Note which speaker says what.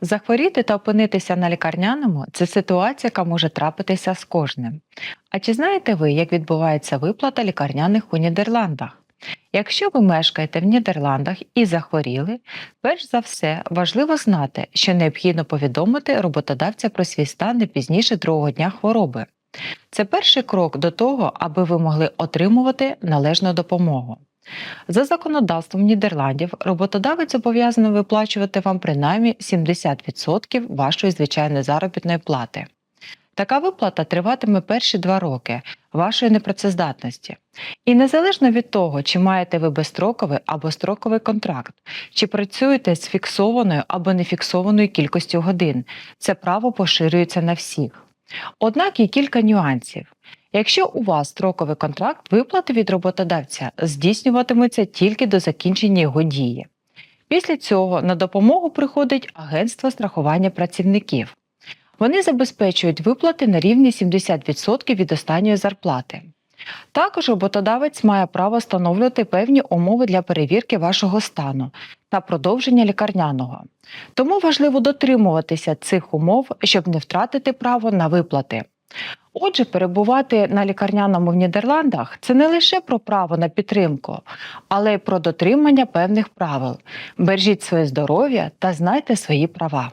Speaker 1: Захворіти та опинитися на лікарняному це ситуація, яка може трапитися з кожним. А чи знаєте ви, як відбувається виплата лікарняних у Нідерландах? Якщо ви мешкаєте в Нідерландах і захворіли, перш за все важливо знати, що необхідно повідомити роботодавця про свій стан не пізніше другого дня хвороби. Це перший крок до того, аби ви могли отримувати належну допомогу. За законодавством Нідерландів роботодавець зобов'язаний виплачувати вам принаймні 70% вашої звичайної заробітної плати. Така виплата триватиме перші два роки вашої непрацездатності. І незалежно від того, чи маєте ви безстроковий або строковий контракт, чи працюєте з фіксованою або нефіксованою кількістю годин, це право поширюється на всіх. Однак є кілька нюансів. Якщо у вас строковий контракт, виплати від роботодавця здійснюватимуться тільки до закінчення його дії. Після цього на допомогу приходить агентство страхування працівників. Вони забезпечують виплати на рівні 70% від останньої зарплати. Також роботодавець має право встановлювати певні умови для перевірки вашого стану та продовження лікарняного. Тому важливо дотримуватися цих умов, щоб не втратити право на виплати. Отже, перебувати на лікарняному в Нідерландах це не лише про право на підтримку, але й про дотримання певних правил. Бережіть своє здоров'я та знайте свої права.